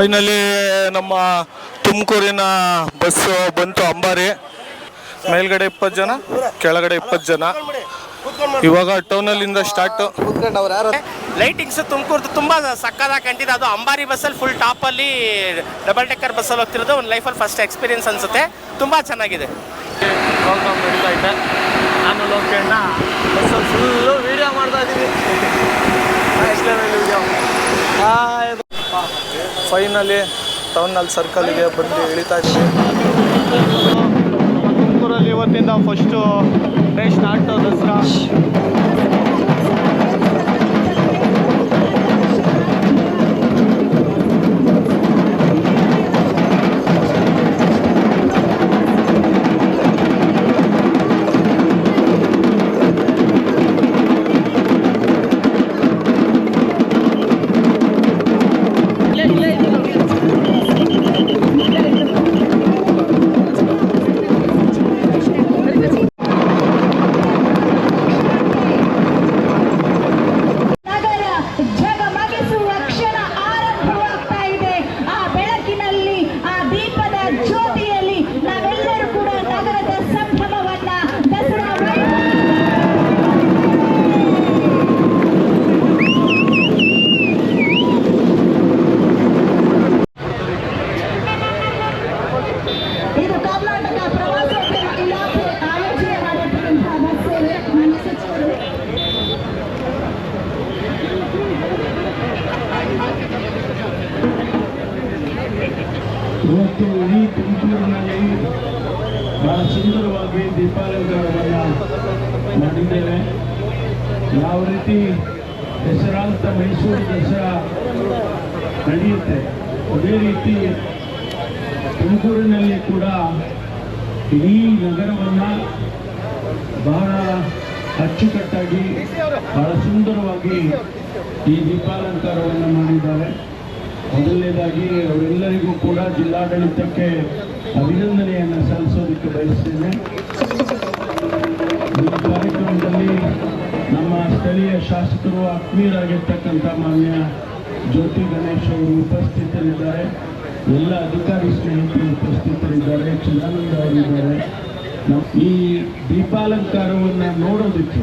Finally ನಮ್ಮ ತುಮಕೂರಿನ bus ಬಂತು ಅಂಬಾರಿ. ಮೇಲ್ಗಡೆ ಇಪ್ಪತ್ತು ಜನ ಕೆಳಗಡೆ ಇಪ್ಪತ್ತು ಜನ. ಇವಾಗ ಟೌನಲ್ಲಿಂದ ಸ್ಟಾರ್ಟ್ ಲೈಟಿಂಗ್ಸ್ ತುಮಕೂರ್ದು ತುಂಬಾ ಸಕ್ಕದಾಗಿ ಕಂಡಿದೆ. ಅದು ಅಂಬಾರಿ ಬಸ್ಸಲ್ಲಿ ಫುಲ್ ಟಾಪಲ್ಲಿ ಡಬಲ್ ಟೆಕ್ಕರ್ ಬಸ್ಸಲ್ಲಿ ಹೋಗ್ತಿರೋದು. ಒಂದು ಲೈಫಲ್ಲಿ ಫಸ್ಟ್ ಎಕ್ಸ್ಪೀರಿಯನ್ಸ್ ಅನ್ಸುತ್ತೆ. ತುಂಬಾ ಚೆನ್ನಾಗಿದೆ. ಪ್ರೋಗ್ರಾಮ್ ನಡೀತಾ ಇದೆ ನಾನು ಲೋಕೇಣ್ಣ ಬಸ್ಸಲ್ಲಿ ಫುಲ್ಲು ವೀಡಿಯೋ ಮಾಡ್ತಾ ಇದ್ದೀವಿ ವಿಡಿಯೋ ಫೈನಲಿ ಟೌನಲ್ಲಿ ಸರ್ಕಲ್ಗೆ ಬಂದು ಇಳಿತಾ ಇದ್ದೀವಿ ತುಮಕೂರಲ್ಲಿ ಇವತ್ತಿಂದ ಫಸ್ಟು ಡೇ ಆಟೋ ದಸರಾ ಇವತ್ತು ಇಡೀ ತುಮಕೂರಿನಲ್ಲಿ ಬಹಳ ಸುಂದರವಾಗಿ ದೀಪಾಲಂಕಾರವನ್ನು ಮಾಡಿದ್ದೇವೆ. ಯಾವ ರೀತಿ ಹೆಸರಾಂತ ಮೈಸೂರು ದಸರಾ ನಡೆಯುತ್ತೆ, ಅದೇ ರೀತಿ ತುಮಕೂರಿನಲ್ಲಿ ಕೂಡ ಇಡೀ ನಗರವನ್ನು ಬಹಳ ಅಚ್ಚುಕಟ್ಟಾಗಿ, ಬಹಳ ಸುಂದರವಾಗಿ ಈ ದೀಪಾಲಂಕಾರವನ್ನು ಮಾಡಿದ್ದಾರೆ. ಮೊದಲನೇದಾಗಿ ಅವರೆಲ್ಲರಿಗೂ ಕೂಡ ಜಿಲ್ಲಾಡಳಿತಕ್ಕೆ ಅಭಿನಂದನೆಯನ್ನು ಸಲ್ಲಿಸೋದಕ್ಕೆ ಬಯಸ್ತೇನೆ. ಈ ಕಾರ್ಯಕ್ರಮದಲ್ಲಿ ನಮ್ಮ ಸ್ಥಳೀಯ ಶಾಸಕರು ಆತ್ಮೀಯರಾಗಿರ್ತಕ್ಕಂಥ ಮಾನ್ಯ ಜ್ಯೋತಿ ಗಣೇಶ್ ಅವರು ಉಪಸ್ಥಿತರಿದ್ದಾರೆ. ಎಲ್ಲ ಅಧಿಕಾರಿ ಸ್ನೇಹಿತರು ಉಪಸ್ಥಿತರಿದ್ದಾರೆ, ಚಿದಾನಂದ ಅವರಿದ್ದಾರೆ. ಈ ದೀಪಾಲಂಕಾರವನ್ನು ನೋಡೋದಕ್ಕೆ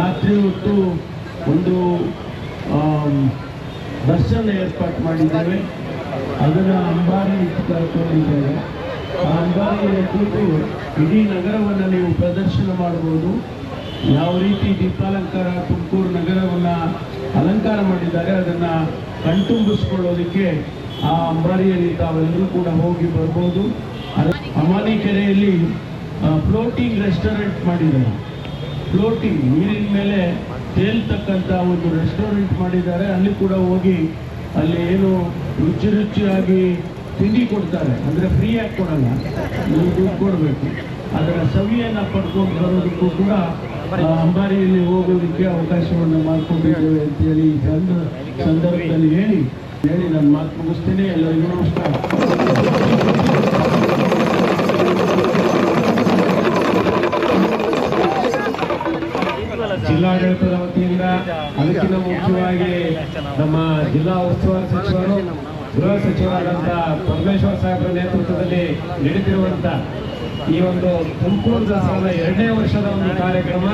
ರಾತ್ರಿ ಹೊತ್ತು ಒಂದು ಬಸ್ಸನ್ನು ಏರ್ಪಾಟ್ ಮಾಡಿದ್ದೇವೆ. ಅದನ್ನು ಅಂಬಾರಿ ಕರ್ಕೊಂಡಿದ್ದೇವೆ. ಆ ಅಂಬಾರಿಯಲ್ಲಿ ಕೂತು ಇಡೀ ನಗರವನ್ನು ನೀವು ಪ್ರದರ್ಶನ ಮಾಡ್ಬೋದು ಯಾವ ರೀತಿ ದೀಪಾಲಂಕಾರ ತುಮಕೂರು ನಗರವನ್ನು ಅಲಂಕಾರ ಮಾಡಿದ್ದಾರೆ, ಅದನ್ನು ಕಣ್ತುಂಬಿಸ್ಕೊಳ್ಳೋದಕ್ಕೆ ಆ ಅಂಬಾರಿಯಲ್ಲಿ ತಾವೆಲ್ಲರೂ ಕೂಡ ಹೋಗಿ ಬರ್ಬೋದು. ಅಮಾನಿ ಕೆರೆಯಲ್ಲಿ ಫ್ಲೋಟಿಂಗ್ ರೆಸ್ಟೋರೆಂಟ್ ಮಾಡಿದ್ದಾರೆ. ಫ್ಲೋಟಿಂಗ್ ನೀರಿನ ಮೇಲೆ ತೇಲ್ತಕ್ಕಂಥ ಒಂದು ರೆಸ್ಟೋರೆಂಟ್ ಮಾಡಿದ್ದಾರೆ. ಅಲ್ಲಿ ಕೂಡ ಹೋಗಿ ಅಲ್ಲಿ ಏನು ರುಚಿ ರುಚಿಯಾಗಿ ತಿಂಡಿ ಕೊಡ್ತಾರೆ. ಅಂದರೆ ಫ್ರೀಯಾಗಿ ಕೊಡಲ್ಲ. ನೀವು ದುಡ್ಡು ಕೊಡಬೇಕು. ಅದರ ಸವಿಯನ್ನು ಪಡ್ಕೊಂಡು ಬರೋದಕ್ಕೂ ಕೂಡ ಅಂಬಾರಿಯಲ್ಲಿ ಹೋಗೋದಕ್ಕೆ ಅವಕಾಶವನ್ನು ಮಾಡಿಕೊಂಡಿದ್ದೇವೆ ಅಂತೇಳಿ ಸಂದ, ಸಂದರ್ಭದಲ್ಲಿ ಹೇಳಿ ಹೇಳಿ ನಾನು ಮಾತು ಮುಗಿಸ್ತೇನೆ. ಎಲ್ಲರಿಗೂ ನಮಸ್ಕಾರ. ಜಿಲ್ಲಾಡಳಿತದ ವತಿಯಿಂದ ಅದಕ್ಕಿಂತ ಮುಖ್ಯವಾಗಿ ನಮ್ಮ ಜಿಲ್ಲಾ ಉಸ್ತುವಾರಿ ಸಚಿವರು ಗೃಹ ಸಚಿವರಾದಂಥ ಪರಮೇಶ್ವರ್ ಸಾಹೇಬರ ನೇತೃತ್ವದಲ್ಲಿ ನಡೆದಿರುವಂಥ ಈ ಒಂದು ತುಮಕೂರು ದಸರಾದ ಎರಡನೇ ವರ್ಷದ ಒಂದು ಕಾರ್ಯಕ್ರಮ.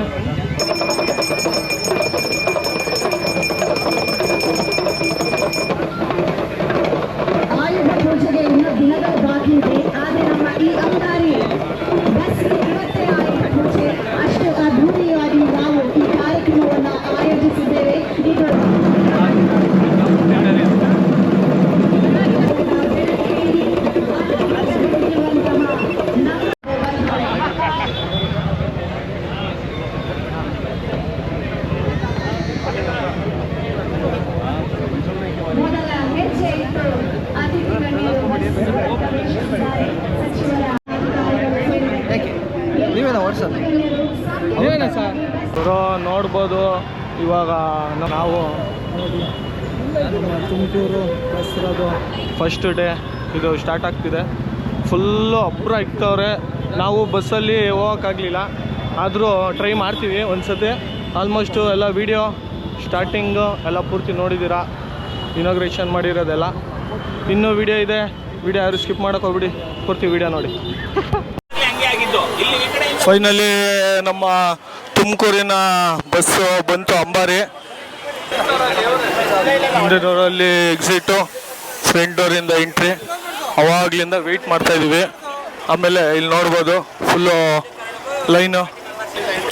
ನಾವು ತುಮಕೂರು ಫಸ್ಟ್ ಡೇ ಇದು ಸ್ಟಾರ್ಟ್ ಆಗ್ತಿದೆ. ಫುಲ್ಲು ಅಬ್ಬರ ಇಕ್ತವ್ರೆ ನಾವು ಬಸ್ಸಲ್ಲಿ ಹೋಗೋಕ್ಕಾಗಲಿಲ್ಲ ಆದರೂ ಟ್ರೈ ಮಾಡ್ತೀವಿ ಒಂದು ಸತಿ ಆಲ್ಮೋಸ್ಟು ಎಲ್ಲ ವೀಡಿಯೋ ಸ್ಟಾರ್ಟಿಂಗು ಎಲ್ಲ ಪೂರ್ತಿ ನೋಡಿದ್ದೀರಾ ಇನಾಗ್ರೇಷನ್ ಮಾಡಿರೋದೆಲ್ಲ. ಇನ್ನೂ ವಿಡಿಯೋ ಇದೆ. ವಿಡಿಯೋ ಯಾರು ಸ್ಕಿಪ್ ಮಾಡೋಕೆ ಹೋಗ್ಬಿಡಿ. ಪೂರ್ತಿ ವಿಡಿಯೋ ನೋಡಿ. ಫೈನಲಿ ನಮ್ಮ ತುಮಕೂರಿನ ಬಸ್ಸು ಬಂತು ಅಂಬಾರಿ. ಮುಂದೆ ಡೋರಲ್ಲಿ ಎಕ್ಸಿಟು ಫ್ರಂಟ್ ಡೋರಿಂದ ಎಂಟ್ರಿ ಅವಾಗ್ಲಿಂದ ವೆಯ್ಟ್ ಮಾಡ್ತಾ ಇದೀವಿ ಆಮೇಲೆ ಇಲ್ಲಿ ನೋಡ್ಬೋದು ಫುಲ್ಲು ಲೈನು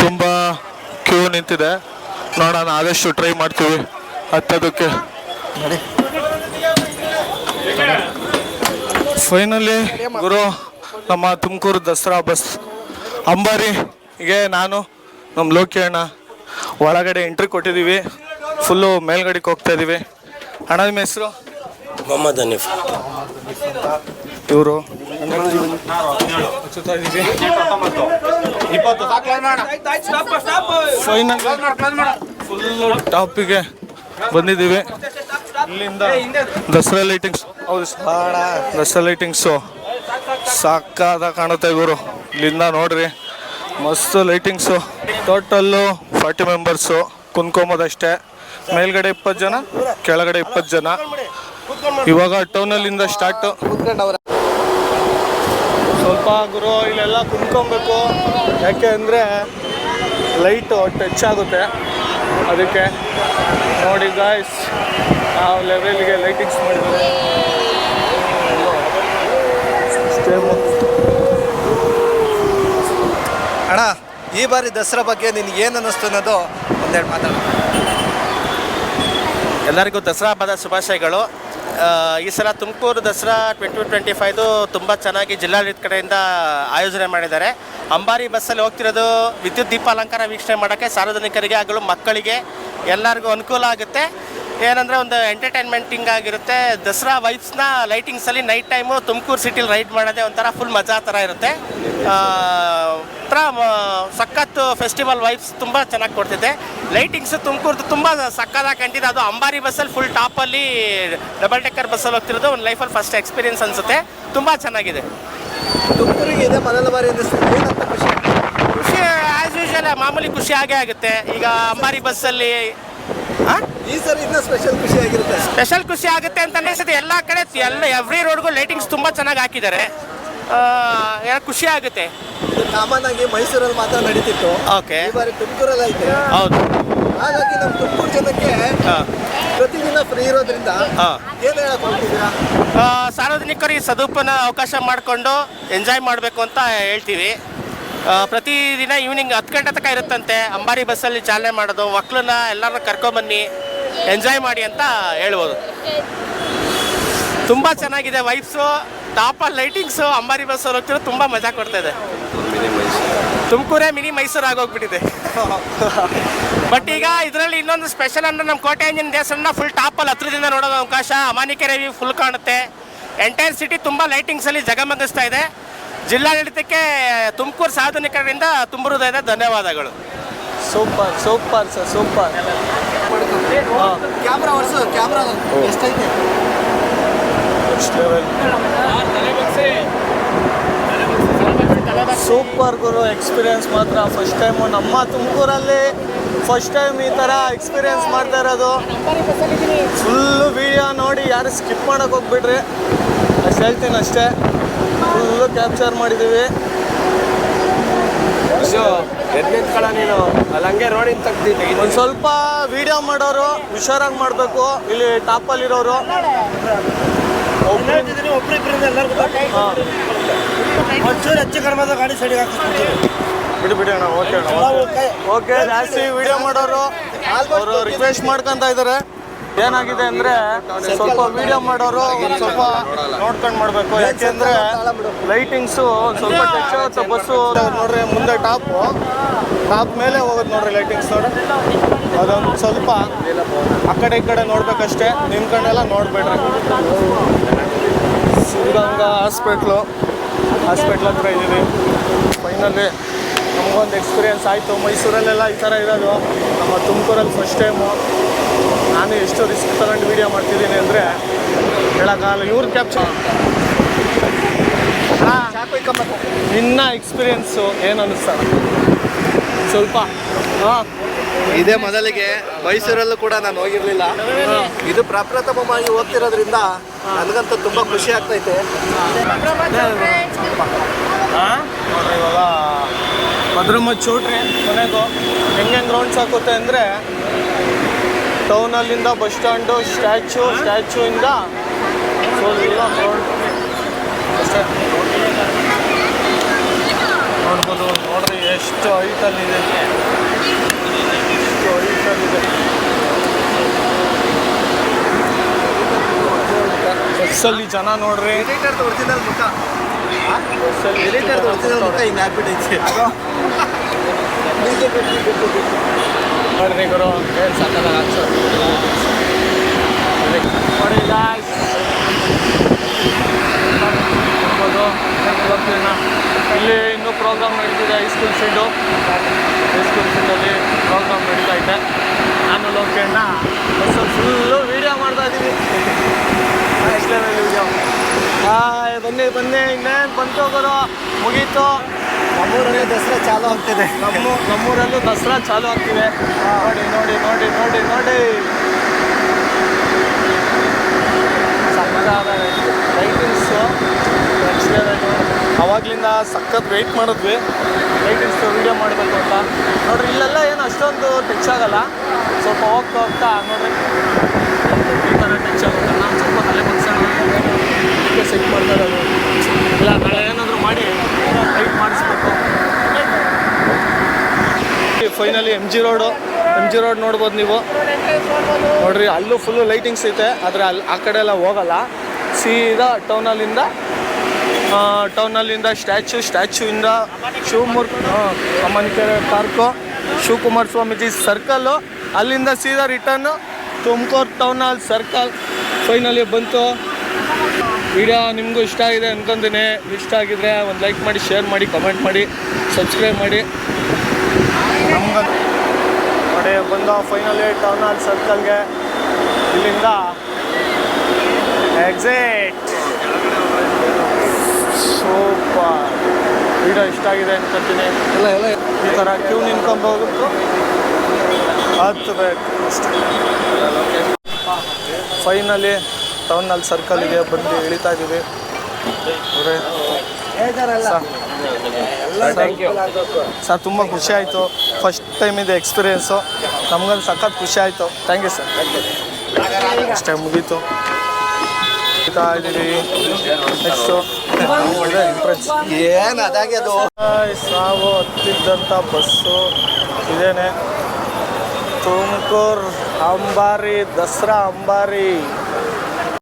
ತುಂಬ ಕ್ಯೂ ನಿಂತಿದೆ. ನೋಡೋಣ, ಆದಷ್ಟು ಟ್ರೈ ಮಾಡ್ತೀವಿ. ಹತ್ತೋದಕ್ಕೆ. ಫೈನಲಿ ಗುರು, ನಮ್ಮ ತುಮಕೂರು ದಸರಾ ಬಸ್ ಅಂಬಾರಿಗೆ ನಾನು, ನಮ್ಮ ಲೋಕಿ ಅಣ್ಣ, ಒಳಗಡೆ ಎಂಟ್ರಿ ಕೊಟ್ಟಿದ್ದೀವಿ. ಫುಲ್ಲು ಮೇಲ್ಗಡೆಗೆ ಹೋಗ್ತಾ ಇದ್ದೀವಿ ಅಣ್ಣ ನಿಮ್ಮ ಹೆಸರು? ಮೊಹಮ್ಮದ್ ಹನೀಫ್. ಇವರು? ಫೈನಲ್ ಫುಲ್ಲು ಟಾಪಿಗೆ ಬಂದಿದ್ದೀವಿ. ಇಲ್ಲಿಂದ ದಸರಾ ಲೈಟಿಂಗ್ಸ್ ಹೌದು ಸರ್. ದಸರಾ ಲೈಟಿಂಗ್ಸು ಸಾಕಾದ ಕಾಣುತ್ತೆ ಗುರು ಇಲ್ಲಿಂದ ನೋಡ್ರಿ. ಮಸ್ತ್ ಲೈಟಿಂಗ್ಸು ಟೋಟಲ್ಲು ಫಾರ್ಟಿ ಮೆಂಬರ್ಸು ಕುನ್ಕೊಂಬೋದಷ್ಟೇ ಮೇಲ್ಗಡೆ ಇಪ್ಪತ್ತು ಜನ ಕೆಳಗಡೆ ಇಪ್ಪತ್ತು ಜನ. ಇವಾಗ ಟೌನಲ್ಲಿಂದ ಸ್ಟಾರ್ಟ್ ಸ್ವಲ್ಪ ಗುರು ಇಲ್ಲೆಲ್ಲ ಕುಂತ್ಕೊಬೇಕು ಯಾಕೆ ಅಂದರೆ ಲೈಟು ಟಚ್ ಆಗುತ್ತೆ. ಅದಕ್ಕೆ ನೋಡಿ ಗಾಯ್ಸ್ ನಾವು ಲೆವೆಲ್ಗೆ ಲೈಟಿಂಗ್ಸ್ ಮಾಡಿದ್ರೆ ಅಣ್ಣ ಈ ಬಾರಿ ದಸರಾ ಬಗ್ಗೆ ನಿನ್ಗೆ ಏನು ಅನ್ನಿಸ್ತು ಅನ್ನೋದು ಒಂದೆರಡು ಮಾತಾಡ ಎಲ್ಲರಿಗೂ ದಸರಾ ಹಬ್ಬದ ಶುಭಾಶಯಗಳು. ಈ ಸಲ ತುಮಕೂರು ದಸರಾ ಟ್ವೆಂಟಿ ಟ್ವೆಂಟಿ ಫೈವ್ದು ತುಂಬ ಚೆನ್ನಾಗಿ ಜಿಲ್ಲಾಡಳಿತ ಕಡೆಯಿಂದ ಆಯೋಜನೆ ಮಾಡಿದ್ದಾರೆ. ಅಂಬಾರಿ ಬಸ್ಸಲ್ಲಿ ಹೋಗ್ತಿರೋದು ವಿದ್ಯುತ್ ದೀಪ ಅಲಂಕಾರ ವೀಕ್ಷಣೆ ಮಾಡೋಕ್ಕೆ ಸಾರ್ವಜನಿಕರಿಗೆ ಆಗಲು ಮಕ್ಕಳಿಗೆ ಎಲ್ಲರಿಗೂ ಅನುಕೂಲ ಆಗುತ್ತೆ. ಏನಂದರೆ ಒಂದು ಎಂಟರ್ಟೈನ್ಮೆಂಟಿಂಗ್ ಆಗಿರುತ್ತೆ. ದಸರಾ ವೈಬ್ಸ್ನ ಲೈಟಿಂಗ್ಸಲ್ಲಿ ನೈಟ್ ಟೈಮು ತುಮಕೂರು ಸಿಟಿಲಿ ರೈಡ್ ಮಾಡೋದೇ ಒಂಥರ ಫುಲ್ ಮಜಾ ಥರ ಇರುತ್ತೆ. ಆ, ಒಂಥರ ಸಖತ್ತು ಫೆಸ್ಟಿವಲ್ ವೈಬ್ಸ್ ತುಂಬ ಚೆನ್ನಾಗಿ ಕೊಡ್ತಿದೆ. ಲೈಟಿಂಗ್ಸ್ ತುಮಕೂರ್ದು ತುಂಬ ಸಕ್ಕತ್ತಾಗಿ ಕಂಡಿದೆ. ಅದು ಅಂಬಾರಿ ಬಸ್ಸಲ್ಲಿ ಫುಲ್ ಟಾಪಲ್ಲಿ ಡಬಲ್ ಡೆಕ್ಕರ್ ಬಸ್ಸಲ್ಲಿ ಹೋಗ್ತಿರೋದು ಒಂದು ಲೈಫಲ್ಲಿ ಫಸ್ಟ್ ಎಕ್ಸ್ಪೀರಿಯನ್ಸ್ ಅನಿಸುತ್ತೆ. ತುಂಬ ಚೆನ್ನಾಗಿದೆ. ತುಮಕೂರಿಗೆ ಇದೆ ಮೊದಲ ಬಾರಿ ಖುಷಿ ಖುಷಿ ಆ್ಯಸ್ ಯೂಶಲ್ ಮಾಮೂಲಿ ಖುಷಿ ಆಗೇ ಆಗುತ್ತೆ. ಈಗ ಅಂಬಾರಿ ಬಸ್ಸಲ್ಲಿ ಈ ಸರಿ ಇನ್ನೂ ಸ್ಪೆಷಲ್ ಖುಷಿ ಆಗಿರುತ್ತೆ. ಸ್ಪೆಷಲ್ ಖುಷಿ ಆಗುತ್ತೆ ಅಂತ ಅನಿಸುತ್ತೆ. ಎಲ್ಲ ಕಡೆ ಎಲ್ಲ ಎವ್ರಿ ರೋಡ್ಗೂ ಲೈಟಿಂಗ್ಸ್ ತುಂಬ ಚೆನ್ನಾಗಿ ಹಾಕಿದ್ದಾರೆ. ಏನೋ ಖುಷಿ ಆಗುತ್ತೆ. ಕಾಮನ್ ಆಗಿ ಮೈಸೂರಲ್ಲಿ ಮಾತ್ರ ನಡೀತಿತ್ತು. ಓಕೆ ಈ ಬಾರಿ ತುಮಕೂರಲ್ಲಿ ಐತೆ. ಹೌದು. ಹಾಗಾಗಿ ನಮ್ಮ ತುಮಕೂರು ಜನಕ್ಕೆ ಪ್ರತಿದಿನ ಫ್ರೀ ಇರೋದ್ರಿಂದ ಏನು ಹೇಳಕ್ ಹೊರಟಿದ್ದೀರಾ? ಸಾರ್ವಜನಿಕರಿಗೆ ಸದುಪನ ಅವಕಾಶ ಮಾಡಿಕೊಂಡು ಎಂಜಾಯ್ ಮಾಡಬೇಕು ಅಂತ ಹೇಳ್ತೀವಿ. ಪ್ರತಿದಿನ ಈವ್ನಿಂಗ್ ಹತ್ತು ಗಂಟೆ ತನಕ ಇರುತ್ತಂತೆ. ಅಂಬಾರಿ ಬಸ್ಸಲ್ಲಿ ಚಾಲನೆ ಮಾಡೋದು ಮಕ್ಕಳನ್ನ ಎಲ್ಲರನ್ನ ಕರ್ಕೊಂಬನ್ನಿ ಎಂಜಾಯ್ ಮಾಡಿ ಅಂತ ಹೇಳ್ಬೋದು. ತುಂಬ ಚೆನ್ನಾಗಿದೆ ವೈಫ್ಸು ಟಾಪಲ್ಲಿ ಲೈಟಿಂಗ್ಸು ಅಂಬಾರಿ ಬಸ್ಸಲ್ಲಿ ಹೋಗ್ತಿರೋ ತುಂಬ ಮಜಾ ಕೊಡ್ತಾ ಇದೆ. ತುಮಕೂರೇ ಮಿನಿ ಮೈಸೂರು ಆಗೋಗ್ಬಿಟ್ಟಿದೆ. ಬಟ್ ಈಗ ಇದರಲ್ಲಿ ಇನ್ನೊಂದು ಸ್ಪೆಷಲ್ ಅಂದರೆ ನಮ್ಮ ಕೋಟೆ ಆಂಜನೇಯ ದೇವಸ್ಥಾನ ಫುಲ್ ಟಾಪಲ್ಲಿ ಹತ್ರದಿಂದ ನೋಡೋದು ಅವಕಾಶ. ಅಮಾನಿಕೆರೆ ಫುಲ್ ಕಾಣುತ್ತೆ. ಎಂಟೈರ್ ಸಿಟಿ ತುಂಬ ಲೈಟಿಂಗ್ಸಲ್ಲಿ ಜಗಮಗಿಸ್ತಾ ಇದೆ. ಜಿಲ್ಲಾಡಳಿತಕ್ಕೆ ತುಮಕೂರು ಸಾರ್ವಜನಿಕರಿಂದ ತುಂಬ ಹೃದಯದ ಧನ್ಯವಾದಗಳು. Super super sir super. Camera ವರ್ಷ ಕ್ಯಾಮ್ರಾ ಎಷ್ಟೈತೆ? ಸೂಪರ್ ಗುರು ಎಕ್ಸ್ಪೀರಿಯನ್ಸ್ ಮಾತ್ರ. ಫಸ್ಟ್ ಟೈಮು ನಮ್ಮ ತುಮಕೂರಲ್ಲಿ ಫಸ್ಟ್ ಟೈಮ್ ಈ ಥರ ಎಕ್ಸ್ಪೀರಿಯನ್ಸ್ ಮಾಡ್ತಾ ಇರೋದು. ಫುಲ್ಲು ವಿಡಿಯೋ ನೋಡಿ ಯಾರು ಸ್ಕಿಪ್ ಮಾಡೋಕೆ ಹೋಗ್ಬಿಡ್ರಿ ಅಷ್ಟು ಹೇಳ್ತೀನಿ ಅಷ್ಟೇ. ಫುಲ್ಲು ಕ್ಯಾಪ್ಚರ್ ಮಾಡಿದ್ದೀವಿ. ನೀನು ಅಲ್ಲಿ ಹಂಗೆ ರೋಡಿನ ತೆಗ್ದು ಒಂದು ಸ್ವಲ್ಪ ವಿಡಿಯೋ ಮಾಡೋರು ಹುಷಾರಾಗಿ ಮಾಡಬೇಕು. ಇಲ್ಲಿ ಟಾಪಲ್ಲಿರೋರು ಒಂಚೂರು ಹೆಚ್ಚು ಕಡಿಮೆ ಗಾಡಿ ಸೈಡಿಗೆ ಹಾಕಿಸ್ಬಿಡ್ತೀವಿ ಬಿಡಿ. ಬಿಡಿ ಅಣ್ಣ ಓಕೆ ಅಣ್ಣ ಓಕೆ. ಜಾಸ್ತಿ ವಿಡಿಯೋ ಮಾಡೋರು. ಅವರು ರಿಕ್ವೆಸ್ಟ್ ಮಾಡ್ಕೊಂತ ಇದ್ದಾರೆ ಏನಾಗಿದೆ ಅಂದ್ರೆ ಸ್ವಲ್ಪ ವಿಡಿಯೋ ಮಾಡೋರು ಒಂದು ಸ್ವಲ್ಪ ನೋಡ್ಕೊಂಡು ಮಾಡಬೇಕು. ಯಾಕೆಂದ್ರೆ ಲೈಟಿಂಗ್ಸು ಒಂದು ಸ್ವಲ್ಪ ಟಚ್ ಆಗುತ್ತೆ ಬಸ್ಸು. ನೋಡ್ರಿ ಮುಂದೆ ಟಾಪು ಟಾಪ್ ಮೇಲೆ ಹೋಗೋದು ನೋಡ್ರಿ ಲೈಟಿಂಗ್ಸ್ ನೋಡಿ ಅದೊಂದು ಸ್ವಲ್ಪ ಆ ಕಡೆ ಈ ಕಡೆ ನೋಡ್ಬೇಕಷ್ಟೇ. ನಿಂತ್ಕೊಂಡೆಲ್ಲ ನೋಡ್ಬೇಡ್ರಿ. ಸಿದ್ಧಗಂಗಾ ಹಾಸ್ಪಿಟ್ಲು ಹಾಸ್ಪಿಟ್ಲ್ ಹತ್ರ ಇದ್ದೀವಿ ಫೈನಲಿ ನಮಗೊಂದು ಎಕ್ಸ್ಪೀರಿಯನ್ಸ್ ಆಯಿತು. ಮೈಸೂರಲ್ಲೆಲ್ಲ ಈ ಥರ ಇರೋದು. ನಮ್ಮ ತುಮಕೂರಲ್ಲಿ ಫಸ್ಟ್ ಟೈಮು ನಾನು ಎಷ್ಟು ರಿಸ್ಕ್ ತಗೊಂಡು ವೀಡಿಯೋ ಮಾಡ್ತಿದ್ದೀನಿ ಅಂದರೆ ಹೇಳೋಕ್ಕಾಗಲ್ಲ. ಇವ್ರು ಕ್ಯಾಪ್ಚರ್ ನಿನ್ನ ಎಕ್ಸ್ಪೀರಿಯೆನ್ಸು ಏನು ಅನ್ನಿಸ್ತಾರೆ ಸ್ವಲ್ಪ. ಹಾಂ. ಇದೇ ಮೊದಲಿಗೆ ಮೈಸೂರಲ್ಲೂ ಕೂಡ ನಾನು ಹೋಗಿರ್ಲಿಲ್ಲ. ಇದು ಪ್ರಪ್ರಥಮವಾಗಿ ಹೋಗ್ತಿರೋದ್ರಿಂದ ನನಗಂತೂ ತುಂಬ ಖುಷಿ ಆಗ್ತೈತೆ. ನೋಡ್ರಿ ಇವಾಗ ಮತ್ತೆ ಚೂಟ್ರಿ ಕೊನೆಗೂ? ಹೆಂಗೆ ರೌಂಡ್ಸ್ ಹಾಕುತ್ತೆ ಅಂದರೆ ಟೌನಲ್ಲಿಂದ ಬಸ್ ಸ್ಟ್ಯಾಂಡು ಸ್ಟ್ಯಾಚು ಸ್ಟ್ಯಾಚುಯಿಂದ ಅಷ್ಟೇ. ನೋಡ್ಬೋದು, ನೋಡ್ರಿ ಎಷ್ಟು ಹೈಟಲ್ಲಿದೆ ಎಷ್ಟು ಹೈಟಲ್ಲಿದೆ ಬಸ್ಸಲ್ಲಿ ಜನ ನೋಡ್ರಿ. ನೋಡ್ರಿ ಗುರು ಏನು ಸಾಕಾದಾಗ ನೋಡಿ ಗಾಯ್ಸ್ ನೋಡ್ಬೋದು ಹೋಗ್ತೀನ ಇಲ್ಲಿ ಇನ್ನೂ ಪ್ರೋಗ್ರಾಮ್ ನಡೀತಿದೆ high school field high school ಫೀಲ್ಡಲ್ಲಿ ಪ್ರೋಗ್ರಾಮ್ ನಡೀತಾ ಇದೆ. ನಾನು ಲೋಕೇಣ್ಣ. ಬಸ್ಸಲ್ಲಿ ಫುಲ್ಲು ವೀಡಿಯೋ ಮಾಡ್ತಾ ಇದ್ದೀವಿ ನೆಕ್ಸ್ಟ್ ಲೆವೆಲ್ ವೀಡಿಯೋ ಹಾಯ್ ಬನ್ನಿ ಬನ್ನಿ ಇನ್ನೇನು ಬಂತು ಹೋಗೋದು ಮುಗೀತು. ನಮ್ಮೂರಲ್ಲಿ ದಸರಾ ಚಾಲು ಆಗ್ತಿದೆ. ನಮ್ಮ ನಮ್ಮೂರಲ್ಲೂ ದಸರಾ ಚಾಲು ಆಗ್ತಿದೆ. ನೋಡಿ ನೋಡಿ ನೋಡಿ ನೋಡಿ ನೋಡಿ. ಸಕ್ಕತ್ತಾದ ಲೈಟಿಂಗ್ಸು ಅವಾಗಲಿಂದ ಸಖತ್ ವೆಯ್ಟ್ ಮಾಡಿದ್ವಿ. ಲೈಟಿಂಗ್ಸ್ ವೀಡಿಯೋ ಮಾಡಬೇಕು ಅಂತ. ನೋಡ್ರಿ ಇಲ್ಲೆಲ್ಲ ಏನು ಅಷ್ಟೊಂದು ಟಚ್ ಆಗಲ್ಲ. ಸ್ವಲ್ಪ ಹೋಗ್ತಾ ಹೋಗ್ತಾ ನೋಡ್ರಿ. ಈ ಥರ ಟಚ್ ಆಗುತ್ತೆ? ನಾನು ಸ್ವಲ್ಪ ತಲೆ ಸೆಟ್ ಮಾಡ್ತಾ ಇರೋದು ಇಲ್ಲ, ನಾಳೆ ಏನಾದರೂ ಮಾಡಿ ಟೈಟ್ ಮಾಡಿಸ್ಬೇಕು. Finally M G road M G road ನೋಡ್ಬೋದು ನೀವು. ನೋಡ್ರಿ, ಅಲ್ಲೂ ಫುಲ್ಲು ಲೈಟಿಂಗ್ಸ್ ಐತೆ, ಆದರೆ ಅಲ್ಲಿ ಆ ಕಡೆ ಎಲ್ಲ ಹೋಗಲ್ಲ. ಸೀದಾ ಟೌನಲ್ಲಿಂದ ಟೌನಲ್ಲಿಂದ ಸ್ಟ್ಯಾಚು ಸ್ಟ್ಯಾಚುಯಿಂದ ಶಿವಮೂರ್ ಅಮ್ಮನಕೆರೆ ಪಾರ್ಕು ಶಿವಕುಮಾರ ಸ್ವಾಮೀಜಿ ಸರ್ಕಲ್ಲು ಅಲ್ಲಿಂದ ಸೀದಾ ರಿಟರ್ನು ತುಮಕೂರು ಟೌನಲ್ಲಿ ಸರ್ಕಲ್ ಫೈನಲಿ ಬಂತು. ವಿಡಿಯೋ ನಿಮಗೂ ಇಷ್ಟ ಆಗಿದೆ ಅಂದ್ಕೊಂತೀನಿ ಇಷ್ಟ ಆಗಿದ್ರೆ ಒಂದು ಲೈಕ್ ಮಾಡಿ ಶೇರ್ ಮಾಡಿ ಕಮೆಂಟ್ ಮಾಡಿ ಸಬ್ಸ್ಕ್ರೈಬ್ ಮಾಡಿ. ನಮ್ಗೆ ನೋಡಿ ಬಂದ ಫೈನಲಿ ಟೌನ್ ಸರ್ಕಲ್ಗೆ ಇಲ್ಲಿಂದ ಎಕ್ಸಿಟ್. ಸೂಪರ್. ವಿಡಿಯೋ ಇಷ್ಟ ಆಗಿದೆ ಅಂದ್ಕೊಂತೀನಿ ಎಲ್ಲ ಎಲ್ಲ. ಈ ಥರ ಕ್ಯೂ ನಿಂತ್ಕೊಂಬೋದು. ಹತ್ತು ಬೇಕು ಫೈನಲಿ ಟೌನಲ್ಲಿ ಸರ್ಕಲ್ಗೆ ಬಂದು ಇಳಿತಾ ಇದ್ದೀವಿ. Thank you sir. ತುಂಬ ಖುಷಿ ಆಯಿತು. ಫಸ್ಟ್ ಟೈಮ್ ಇದೆ ಎಕ್ಸ್ಪೀರಿಯೆನ್ಸು ನಮ್ಗಂದು ಸಖತ್ ಖುಷಿ ಆಯಿತು. ಥ್ಯಾಂಕ್ ಯು ಸರ್ ಟೈಮ್ ಮುಗೀತು. ಇದೀವಿ ಇದ್ದೀವಿ. ನೆಕ್ಸ್ಟು ಎಂಟ್ರೆನ್ಸ್ ಏನು ಅದಾಗೆ ಅದು? ಸಾವು ಹತ್ತಿದ್ದಂಥ ಬಸ್ಸು ಇದೇನೆ ತುಮಕೂರು ಅಂಬಾರಿ ದಸರಾ ಅಂಬಾರಿ.